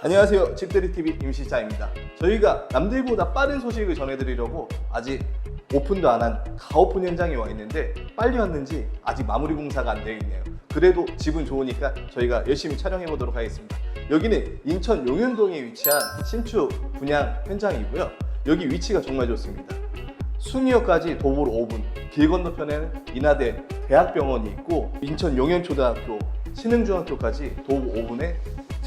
안녕하세요. 집들이TV 임시자입니다. 저희가 남들보다 빠른 소식을 전해드리려고 아직 오픈도 안 한 가오픈 현장에 와 있는데 빨리 왔는지 아직 마무리 공사가 안 되어 있네요. 그래도 집은 좋으니까 저희가 열심히 촬영해 보도록 하겠습니다. 여기는 인천 용현동에 위치한 신축 분양 현장이고요. 여기 위치가 정말 좋습니다. 순이역까지 도보로 5분, 길 건너편에는 인하대 대학병원이 있고 인천 용현초등학교, 신흥중학교까지 도보 5분에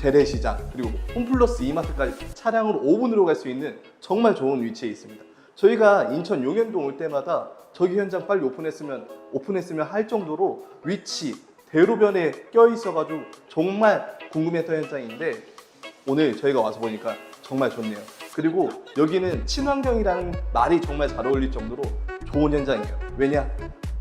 재래시장 그리고 홈플러스 이마트까지 차량으로 5분으로 갈 수 있는 정말 좋은 위치에 있습니다. 저희가 인천 용현동 올 때마다 저기 현장 빨리 오픈했으면 오픈했으면 할 정도로 위치 대로변에 껴 있어가지고 정말 궁금했던 현장인데 오늘 저희가 와서 보니까 정말 좋네요. 그리고 여기는 친환경이라는 말이 정말 잘 어울릴 정도로 좋은 현장이에요. 왜냐?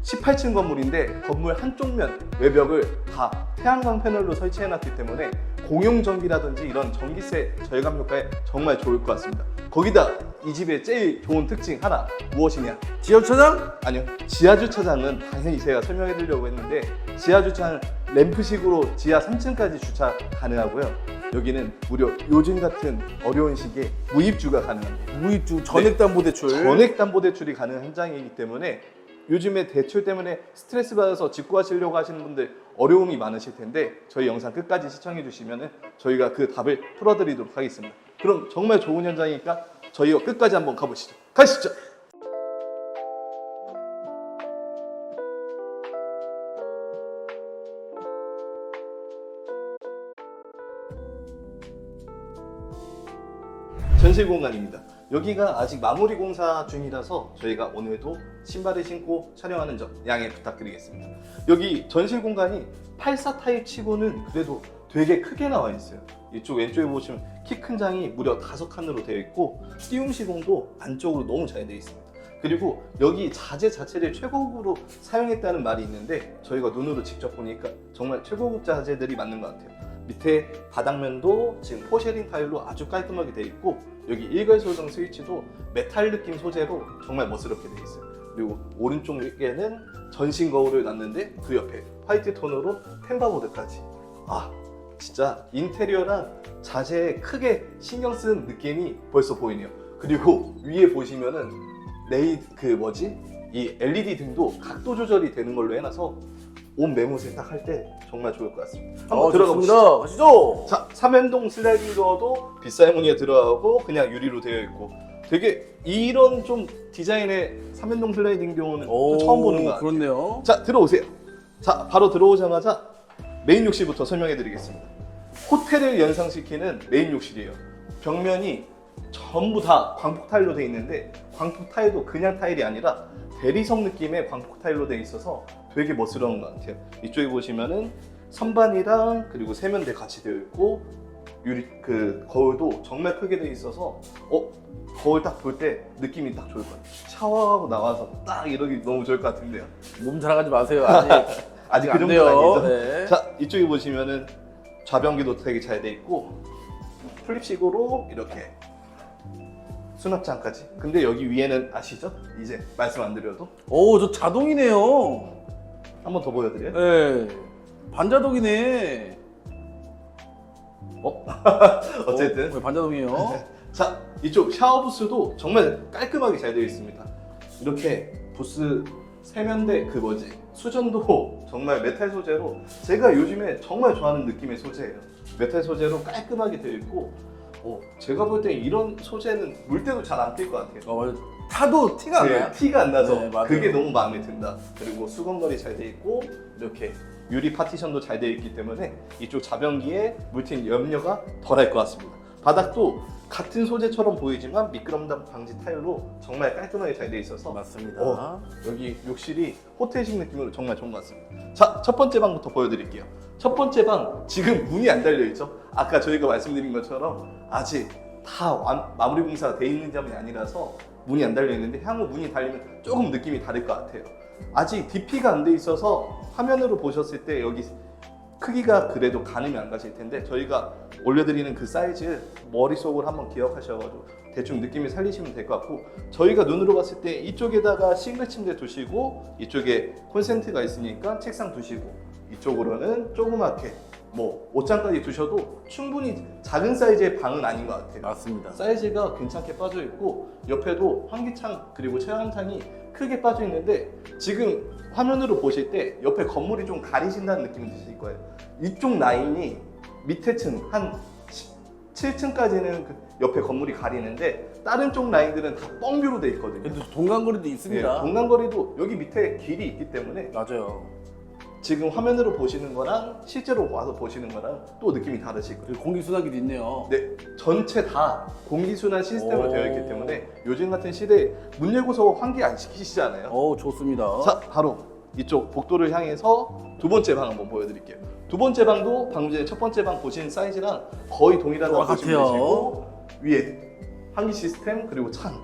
18층 건물인데 건물 한쪽 면 외벽을 다 태양광 패널로 설치해놨기 때문에 공용 전기라든지 이런 전기세 절감 효과에 정말 좋을 것 같습니다. 거기다 이 집의 제일 좋은 특징 하나 무엇이냐? 지하주차장? 아니요. 지하 주차장은 당연히 제가 설명해 드리려고 했는데 지하 주차장 램프식으로 지하 3층까지 주차 가능하고요. 여기는 무려 요즘 같은 어려운 시기에 무입주가 가능합니다. 무입주 전액 담보 대출. 전액 담보 대출이 가능한 현장이기 때문에 요즘에 대출 때문에 스트레스 받아서 집구하시려고 하시는 분들 어려움이 많으실 텐데 저희 영상 끝까지 시청해 주시면 저희가 그 답을 풀어드리도록 하겠습니다. 그럼 정말 좋은 현장이니까 저희가 끝까지 한번 가보시죠. 가시죠. 전실 공간입니다. 여기가 아직 마무리 공사 중이라서 저희가 오늘도 신발을 신고 촬영하는 점 양해 부탁드리겠습니다. 여기 전실 공간이 84 타입 치고는 그래도 되게 크게 나와 있어요. 이쪽 왼쪽에 보시면 키 큰 장이 무려 다섯 칸으로 되어 있고 띄움 시공도 안쪽으로 너무 잘 되어 있습니다. 그리고 여기 자재 자체를 최고급으로 사용했다는 말이 있는데 저희가 눈으로 직접 보니까 정말 최고급 자재들이 맞는 것 같아요. 밑에 바닥면도 지금 포쉐린 타일로 아주 깔끔하게 되어 있고 여기 일괄 소등 스위치도 메탈 느낌 소재로 정말 멋스럽게 되어 있어요. 그리고 오른쪽에는 전신 거울을 놨는데 그 옆에 화이트 톤으로 템바보드까지. 아 진짜 인테리어랑 자재에 크게 신경 쓴 느낌이 벌써 보이네요. 그리고 위에 보시면은 레이 그 뭐지 이 LED 등도 각도 조절이 되는 걸로 해놔서 옷 매무새 딱할때 정말 좋을 것 같습니다. 한번 어, 들어가 보시죠. 좋습니다. 가시죠. 자, 삼연동 슬라이딩 도어도 빗살 무늬에 들어가고 그냥 유리로 되어 있고 되게 이런 좀 디자인의 삼연동 슬라이딩 도어는 또 처음 보는 것 같아요. 그렇네요. 자, 들어오세요. 자, 바로 들어오자마자 메인 욕실부터 설명해 드리겠습니다. 호텔을 연상시키는 메인 욕실이에요. 벽면이 전부 다 광폭 타일로 되어 있는데 광폭 타일도 그냥 타일이 아니라 대리석 느낌의 광폭 타일로 되어 있어서 되게 멋스러운 것 같아요. 이쪽에 보시면은 선반이랑 그리고 세면대 같이 되어 있고 유리 그 거울도 정말 크게 되어 있어서 어 거울 딱 볼 때 느낌이 딱 좋을 것 같아요. 샤워하고 나와서 딱 이러기 너무 좋을 것 같은데요. 몸 자랑하지 마세요. 아직 아직 안그 정도는. 아니죠. 네. 자 이쪽에 보시면은 좌변기도 되게 잘돼 있고 플립식으로 이렇게 수납장까지. 근데 여기 위에는 아시죠? 이제 말씀 안 드려도 오, 저 자동이네요. 한 번 더 보여드려요. 네. 반자동이네. 어? 어쨌든 어, 네, 반자동이에요. 자 이쪽 샤워 부스도 정말 깔끔하게 잘 되어 있습니다. 이렇게 부스 세면대 그 뭐지 수전도 정말 메탈 소재로 제가 요즘에 정말 좋아하는 느낌의 소재예요. 메탈 소재로 깔끔하게 되어 있고 어, 제가 볼 때 이런 소재는 물 때도 잘안낄것 같아요. 어, 맞아. 타도 티가 안 네, 나요. 티가 안 나서 네, 맞아요. 그게 너무 마음에 든다. 그리고 수건걸이 잘 돼 있고 이렇게 유리 파티션도 잘 되어 있기 때문에 이쪽 자변기에 물튄 염려가 덜할 것 같습니다. 바닥도 같은 소재처럼 보이지만 미끄럼담 방지 타일로 정말 깔끔하게 잘 되어 있어서 맞습니다. 어. 여기 욕실이 호텔식 느낌으로 정말 좋은 것 같습니다. 자, 첫 번째 방부터 보여드릴게요. 첫 번째 방 지금 문이 안 달려 있죠? 아까 저희가 말씀드린 것처럼 아직 다 완- 마무리 공사가 돼 있는 점이 아니라서 문이 안 달려 있는데 향후 문이 달리면 조금 느낌이 다를 것 같아요. 아직 DP가 안 돼 있어서 화면으로 보셨을 때 여기 크기가 그래도 가늠이 안 가실 텐데 저희가 올려드리는 그 사이즈 머릿속으로 한번 기억하셔가지고 대충 느낌을 살리시면 될 것 같고 저희가 눈으로 봤을 때 이쪽에다가 싱글 침대 두시고 이쪽에 콘센트가 있으니까 책상 두시고 이쪽으로는 조그맣게 뭐 옷장까지 두셔도 충분히 작은 사이즈의 방은 아닌 것 같아요. 맞습니다. 사이즈가 괜찮게 빠져 있고 옆에도 환기창 그리고 체감창이 크게 빠져 있는데 지금 화면으로 보실 때 옆에 건물이 좀 가리신다는 느낌이 드실 거예요. 이쪽 라인이 밑에 층 한 7층까지는 그 옆에 건물이 가리는데 다른 쪽 라인들은 다 뻥뷰로 돼 있거든요. 동간거리도 네, 있습니다. 동간거리도 여기 밑에 길이 있기 때문에 맞아요. 지금 화면으로 보시는 거랑 실제로 와서 보시는 거랑 또 느낌이. 그리고 공기순환기도 있네요. 네, 전체 다 공기순환 시스템으로 오. 되어 있기 때문에 요즘 같은 시대에 문 열고서 환기 안 시키시잖아요. 어 좋습니다. 자, 바로 이쪽 복도를 향해서 두 번째 방 한번 보여드릴게요. 두 번째 방도 방금 전에 첫 번째 방 보신 사이즈랑 거의 동일하다고 보시면. 되시고 위에 환기 시스템 그리고 창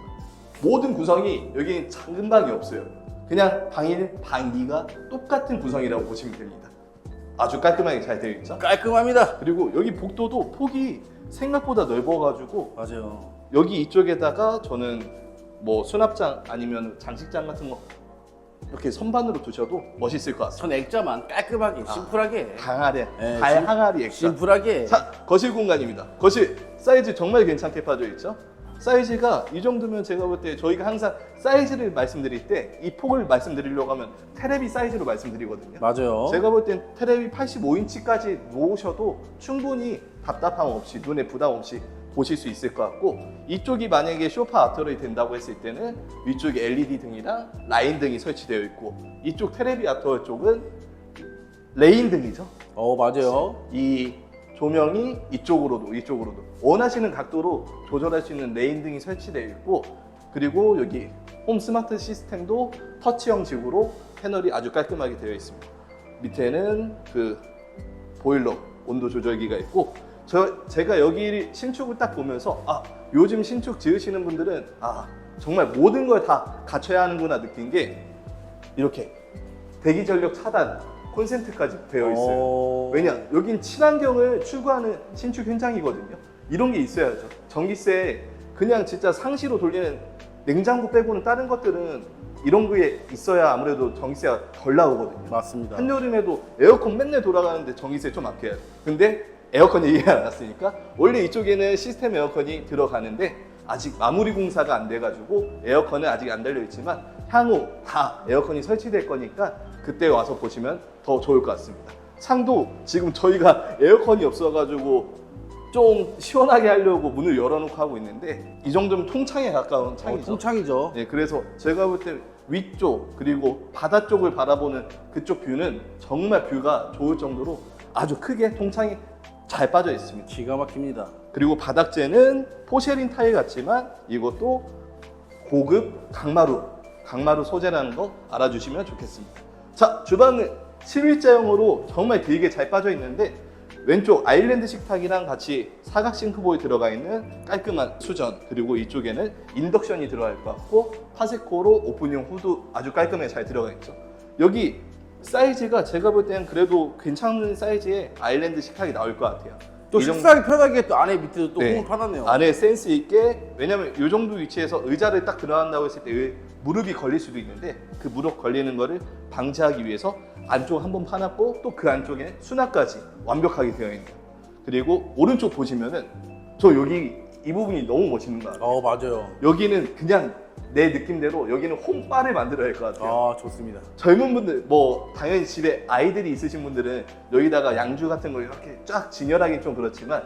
모든 구성이 여기 작은 방이 없어요. 그냥 방일 방기가 똑같은 구성이라고 보시면 됩니다. 아주 깔끔하게 잘 되어 있죠. 깔끔합니다. 그리고 여기 복도도 폭이 생각보다 넓어가지고 맞아요. 여기 이쪽에다가 저는 뭐 수납장 아니면 장식장 같은 거 이렇게 선반으로 두셔도 멋있을 것 같습니다. 전 액자만 깔끔하게 심플하게 항아리, 네, 달 심- 항아리 액자. 심플하게 자, 거실 공간입니다. 거실 사이즈 정말 괜찮게 빠져 있죠? 사이즈가 이 정도면 제가 볼 때 저희가 항상 사이즈를 말씀드릴 때 이 폭을 말씀드리려고 하면 테레비 사이즈로 말씀드리거든요. 맞아요. 제가 볼 땐 테레비 85인치까지 놓으셔도 충분히 답답함 없이 눈에 부담 없이 보실 수 있을 것 같고 이쪽이 만약에 쇼파 앞터널이 된다고 했을 때는 위쪽에 LED 등이랑 라인 등이 설치되어 있고 이쪽 테레비 앞터널 쪽은 레인 등이죠. 어 맞아요. 이 조명이 이쪽으로도 이쪽으로도 원하시는 각도로 조절할 수 있는 레인 등이 설치되어 있고 그리고 여기 홈 스마트 시스템도 터치 형식으로 패널이 아주 깔끔하게 되어 있습니다. 밑에는 그 보일러 온도 조절기가 있고 저 제가 여기 신축을 딱 보면서 아 요즘 신축 지으시는 분들은 아 정말 모든 걸 다 갖춰야 하는구나 느낀 게 이렇게 대기 전력 차단 콘센트까지 되어 있어요. 어... 왜냐 여긴 친환경을 추구하는 신축 현장이거든요. 이런 게 있어야죠. 전기세 그냥 진짜 상시로 돌리는 냉장고 빼고는 다른 것들은 이런 게 있어야 아무래도 전기세가 덜 나오거든요. 맞습니다. 한여름에도 에어컨 맨날 돌아가는데 전기세 좀 아껴야 돼. 근데 에어컨 얘기 안 났으니까 원래 이쪽에는 시스템 에어컨이 들어가는데 아직 마무리 공사가 안 돼가지고 에어컨은 아직 안 달려 있지만 향후 다 에어컨이 설치될 거니까 그때 와서 보시면 더 좋을 것 같습니다. 창도 지금 저희가 에어컨이 없어가지고 좀 시원하게 하려고 문을 열어놓고 하고 있는데 이 정도면 통창에 가까운 어, 창이죠. 통창이죠. 네, 그래서 제가 볼 때 위쪽 그리고 바다 쪽을 바라보는 그쪽 뷰는 정말 뷰가 좋을 정도로 아주 크게 통창이 잘 빠져 있습니다. 기가 막힙니다. 그리고 바닥재는 포쉐린 타일 같지만 이것도 고급 강마루, 강마루 소재라는 거 알아주시면 좋겠습니다. 자, 주방은 11자형으로 정말 길게 잘 빠져 있는데 왼쪽 아일랜드 식탁이랑 같이 사각 싱크볼이 들어가 있는 깔끔한 수전 그리고 이쪽에는 인덕션이 들어갈 것 같고 파세코로 오픈형 후드 아주 깔끔하게 잘 들어가 있죠. 여기 사이즈가 제가 볼 때는 그래도 괜찮은 사이즈의 아일랜드 식탁이 나올 것 같아요. 또 식사하기 편하게 또 안에 밑에도 또 네. 홈을 파놨네요. 안에 센스 있게 왜냐면 이 정도 위치에서 의자를 딱 들어간다고 했을 때 의- 무릎이 걸릴 수도 있는데 그 무릎 걸리는 거를 방지하기 위해서 안쪽 한 번 파놨고 또 그 안쪽에 수납까지 완벽하게 되어 있는 그리고 오른쪽 보시면은 저 여기 이 부분이 너무 멋있는 거 같아요 어 맞아요. 여기는 그냥 내 느낌대로 여기는 홈바를 만들어야 할 것 같아요 아 좋습니다. 젊은 분들 뭐 당연히 집에 아이들이 있으신 분들은 여기다가 양주 같은 거 이렇게 쫙 진열하긴 좀 그렇지만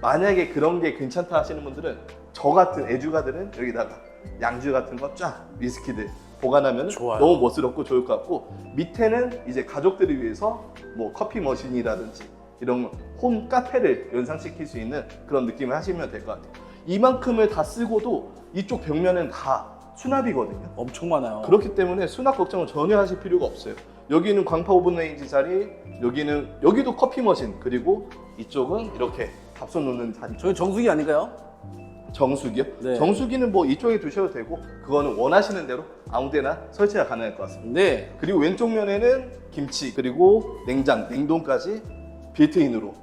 만약에 그런 게 괜찮다 하시는 분들은 저 같은 애주가들은 여기다가 양주 같은 거 쫙 위스키들 보관하면 좋아요. 너무 멋스럽고 좋을 것 같고 밑에는 이제 가족들을 위해서 뭐 커피 머신이라든지 이런 홈 카페를 연상시킬 수 있는 그런 느낌을 하시면 될 것 같아요. 이만큼을 다 쓰고도 이쪽 벽면은 다 수납이거든요. 엄청 많아요. 그렇기 때문에 수납 걱정을 전혀 하실 필요가 없어요. 여기는 광파 오븐 레인지 자리, 여기는 여기도 커피 머신, 그리고 이쪽은 이렇게 밥솥 놓는 자리. 저희 정수기 아닌가요? 정수기요? 네. 정수기는 뭐 이쪽에 두셔도 되고 그거는 원하시는 대로 아무데나 설치가 가능할 것 같습니다. 네. 그리고 왼쪽 면에는 김치 그리고 냉장, 냉동까지 빌트인으로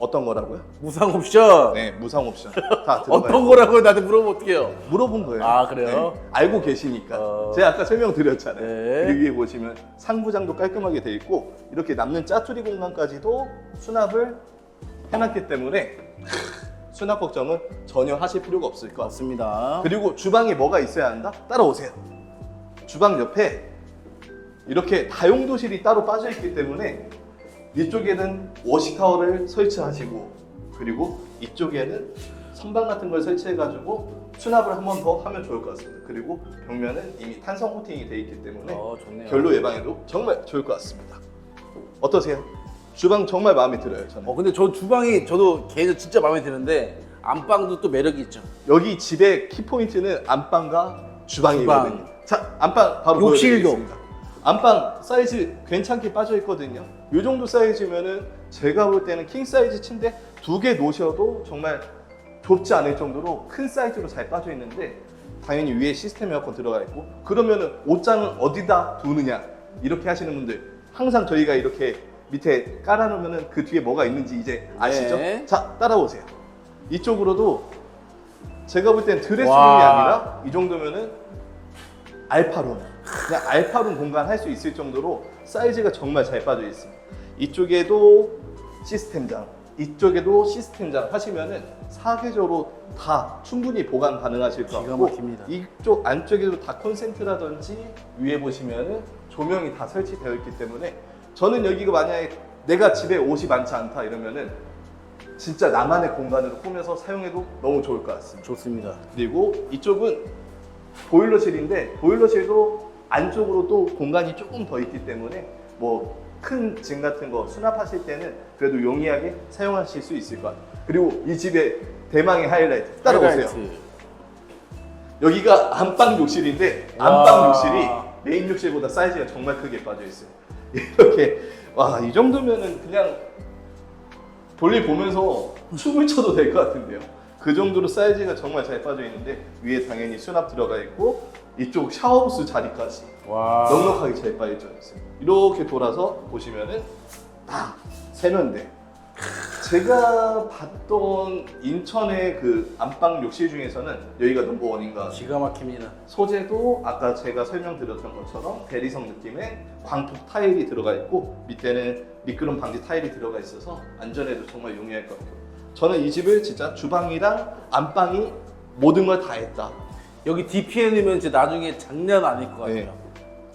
어떤 거라고요? 무상 옵션. 네, 무상 옵션 다 들어가요. 어떤 거라고 나한테 물어보면 어떡해요? 물어본 거예요. 아, 그래요? 네, 알고 계시니까. 어. 제가 아까 설명드렸잖아요. 네. 여기 보시면 상부장도 깔끔하게 돼 있고 이렇게 남는 짜투리 공간까지도 수납을 해놨기 때문에 수납 걱정은 전혀 하실 필요가 없을 것 같습니다. 그리고 주방에 뭐가 있어야 한다? 따라오세요. 주방 옆에 이렇게 다용도실이 따로 빠져 있기 때문에 이쪽에는 워시타워를 설치하시고 그리고 이쪽에는 선반 같은 걸 설치해가지고 수납을 한 번 더 하면 좋을 것 같습니다. 그리고 벽면은 이미 탄성 코팅이 되어 있기 때문에 어, 좋네요. 결로 예방에도 정말 좋을 것 같습니다. 어떠세요? 주방 정말 마음에 들어요. 저는. 어, 근데 저 주방이 저도 개인적으로 진짜 마음에 드는데 안방도 또 매력이 있죠. 여기 집의 키포인트는 안방과 주방이거든요. 주방. 자, 안방 바로 욕실도. 보여드리겠습니다. 안방 사이즈 괜찮게 빠져 있거든요. 이 정도 사이즈면은 제가 볼 때는 킹 사이즈 침대 두 개 놓으셔도 정말 좁지 않을 정도로 큰 사이즈로 잘 빠져 있는데 당연히 위에 시스템 에어컨 들어가 있고 그러면은 옷장은 어디다 두느냐 이렇게 하시는 분들 항상 저희가 이렇게 밑에 깔아놓으면은 그 뒤에 뭐가 있는지 이제 아시죠? 네. 자 따라오세요. 이쪽으로도 제가 볼 땐 드레스룸이 와. 아니라 이 정도면은 알파룸 그냥 알파룸 공간 할 수 있을 정도로 사이즈가 정말 잘 빠져 있습니다. 이쪽에도 시스템장, 이쪽에도 시스템장 하시면은 사계절로 다 충분히 보관 가능하실 것 같고 막힙니다. 이쪽 안쪽에도 다 콘센트라든지 위에 보시면은 조명이 다 설치되어 있기 때문에 저는 여기가 만약에 내가 집에 옷이 많지 않다 이러면은 진짜 나만의 공간으로 꾸며서 사용해도 너무 좋을 것 같습니다. 좋습니다. 그리고 이쪽은 보일러실인데 보일러실도 안쪽으로 또 공간이 조금 더 있기 때문에 뭐 큰 짐 같은 거 수납하실 때는 그래도 용이하게 사용하실 수 있을 것 같아요. 그리고 이 집의 대망의 하이라이트 따라오세요. 하이라이트. 여기가 안방 욕실인데 와. 안방 욕실이 메인 욕실보다 사이즈가 정말 크게 빠져 있어요. 이렇게 와 이 정도면은 그냥 볼일 보면서 춤을 춰도 될 것 같은데요. 그 정도로 사이즈가 정말 잘 빠져 있는데 위에 당연히 수납 들어가 있고 이쪽 샤워부스 자리까지 와. 넉넉하게 잘 빠져 있어요. 이렇게 돌아서 보시면은 딱 세면대. 제가 봤던 인천의 그 안방 욕실 중에서는 여기가 넘버원인가 기가 막힙니다. 소재도 아까 제가 설명드렸던 것처럼 대리석 느낌의 광폭 타일이 들어가 있고 밑에는 미끄럼 방지 타일이 들어가 있어서 안전에도 정말 용이할 것 같아요. 저는 이 집을 진짜 주방이랑 안방이 모든 걸 다 했다. 여기 DPN이면 이제 나중에 장난 아닐 것 같아요. 네.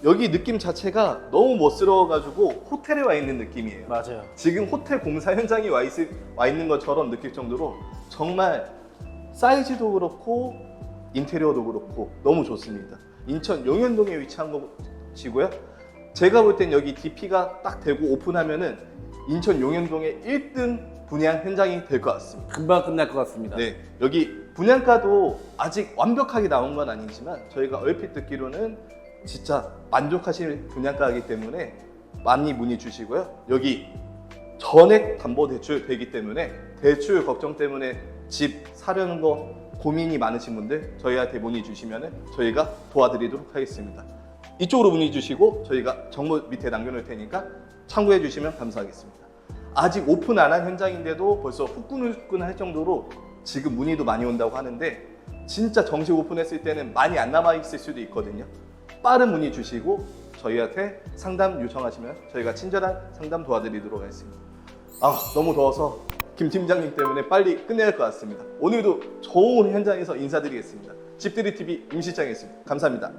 여기 느낌 자체가 너무 멋스러워가지고 호텔에 와 있는 느낌이에요. 맞아요. 지금 호텔 공사 현장에 와, 있, 와 있는 것처럼 느낄 정도로 정말 사이즈도 그렇고 인테리어도 그렇고 너무 좋습니다. 인천 용현동에 위치한 곳이고요. 제가 볼 땐 여기 DP가 딱 되고 오픈하면은 인천 용현동의 1등 분양 현장이 될 것 같습니다. 금방 끝날 것 같습니다. 네, 여기 분양가도 아직 완벽하게 나온 건 아니지만 저희가 얼핏 듣기로는 진짜 만족하실 분양가이기 때문에 많이 문의 주시고요. 여기 전액 담보 대출 되기 때문에 대출 걱정 때문에 집 사려는 거 고민이 많으신 분들 저희한테 문의 주시면 저희가 도와드리도록 하겠습니다. 이쪽으로 문의 주시고 저희가 정보 밑에 남겨놓을 테니까 참고해 주시면 감사하겠습니다. 아직 오픈 안 한 현장인데도 벌써 후끈후끈할 정도로 지금 문의도 많이 온다고 하는데 진짜 정식 오픈했을 때는 많이 안 남아 있을 수도 있거든요. 빠른 문의 주시고 저희한테 상담 요청하시면 저희가 친절한 상담 도와드리도록 하겠습니다. 아 너무 더워서 김 팀장님 때문에 빨리 끝내야 할 것 같습니다. 오늘도 좋은 현장에서 인사드리겠습니다. 집들이 TV 임실장이었습니다. 감사합니다.